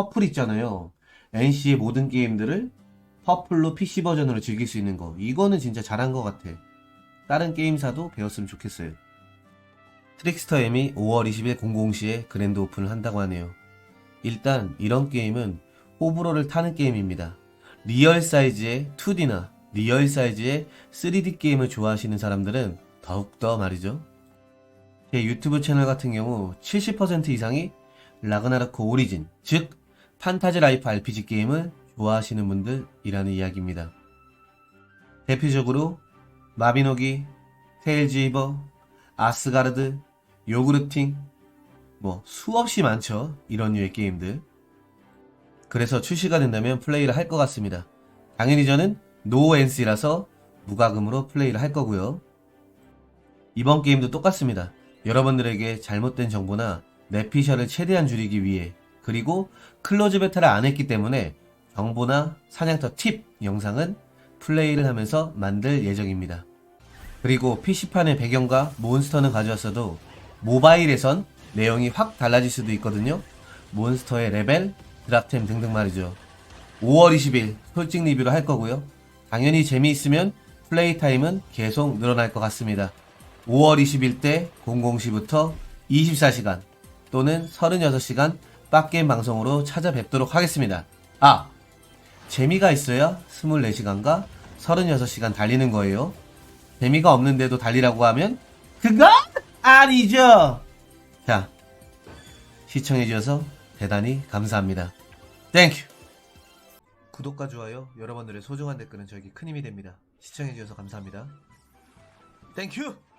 퍼플 있잖아요. NC의 모든 게임들을 퍼플로 PC 버전으로 즐길 수 있는 거. 이거는 진짜 잘한 것 같아. 다른 게임사도 배웠으면 좋겠어요. 트릭스터 M이 5월 20일 00시에 그랜드 오픈을 한다고 하네요. 일단 이런 게임은 호불호를 타는 게임입니다. 리얼 사이즈의 2D나 리얼 사이즈의 3D 게임을 좋아하시는 사람들은 더욱더 말이죠. 제 유튜브 채널 같은 경우 70% 이상이 라그나르크 오리진, 즉 판타지 라이프 RPG 게임을 좋아하시는 분들이라는 이야기입니다. 대표적으로 마비노기, 테일즈이버, 아스가르드, 요그르팅, 뭐 수없이 많죠. 이런 류의 게임들. 그래서 출시가 된다면 플레이를 할 것 같습니다. 당연히 저는 노엔스라서 무과금으로 플레이를 할 거고요. 이번 게임도 똑같습니다. 여러분들에게 잘못된 정보나 내피셜을 최대한 줄이기 위해 그리고 클로즈 베타를 안 했기 때문에 정보나 사냥터 팁 영상은 플레이를 하면서 만들 예정입니다. 그리고 PC판의 배경과 몬스터는 가져왔어도 모바일에선 내용이 확 달라질 수도 있거든요. 몬스터의 레벨, 드랍템 등등 말이죠. 5월 20일 솔직 리뷰를 할 거고요. 당연히 재미있으면 플레이 타임은 계속 늘어날 것 같습니다. 5월 20일 때 00시부터 24시간 또는 36시간 빡게임 방송으로 찾아뵙도록 하겠습니다. 아! 재미가 있어야 24시간과 36시간 달리는 거예요. 재미가 없는데도 달리라고 하면 그건 아니죠. 자, 시청해주셔서 대단히 감사합니다. 땡큐. 구독과 좋아요, 여러분들의 소중한 댓글은 저에게 큰 힘이 됩니다. 시청해주셔서 감사합니다. 땡큐.